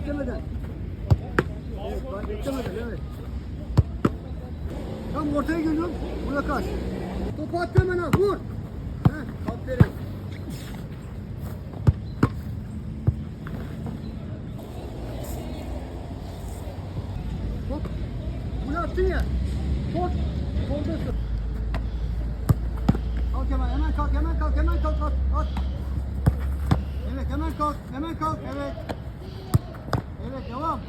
beklemeden. Evet, bak, beklemeden, evet. Tam ortaya geliyorum, buna kaç. Topu at hemen al, vur. Heh, aferin. Hop, bunu attın ya. Kol, koldasın. Kalk hemen, hemen kalk, hemen kalk, hemen kalk, at, at. Evet, hemen kalk, hemen kalk. Evet, devam.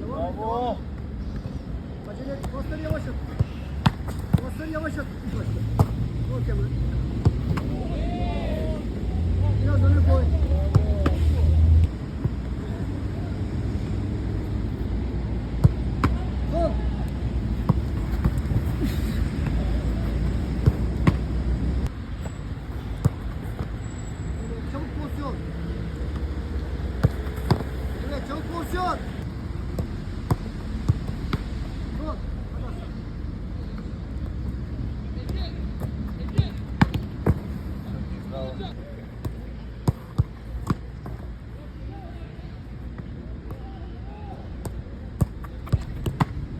Devam, devam. Acele et, pasları yavaş at. Pasları yavaş at. başta. Kalk hemen. Biraz öne koy. Çabuk pozisyon. Evet, çabuk pozisyon.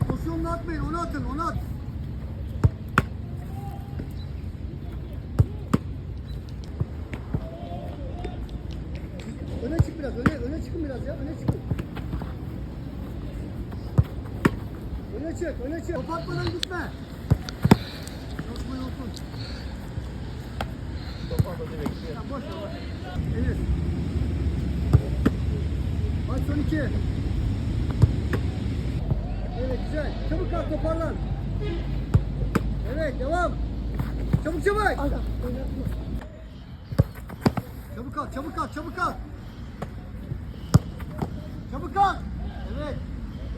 Pozisyonunu atmayın, onu atın, onu at. Öne çık biraz, öne, öne çıkın biraz ya, öne çıkın. Öne çık, öne çık. Kapatmadan gitme. Yokma yokun. Ya boş ver, boş ver. Enes. Aç son iki. Evet güzel. Çabuk kalk toparlan. Evet devam. Çabuk çabuk. Çabuk kalk, çabuk kalk, çabuk kalk. Çabuk kalk. Evet.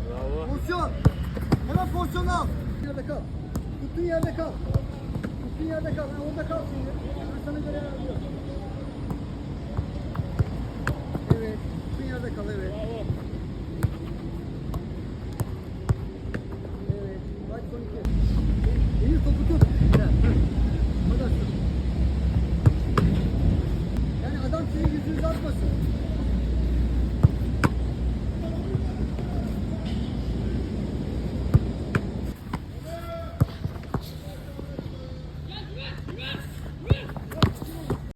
Bravo. Pozisyon. Hemen pozisyon al. Yerde kal. Tuttuğun yerde kal. Tuttuğun yerde kal. Ha, orada kal şimdi. Ben sana göre